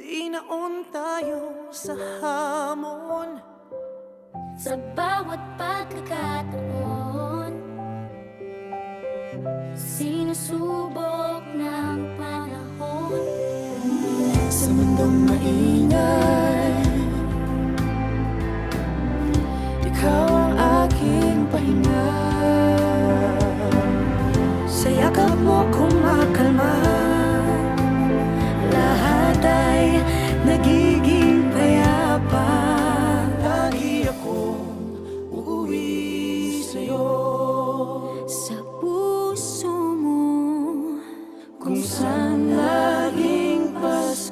Binaon tayo sa hamon. Sa bawat pagkakataon Sinusubok ng panahon. Sa mundong 共山。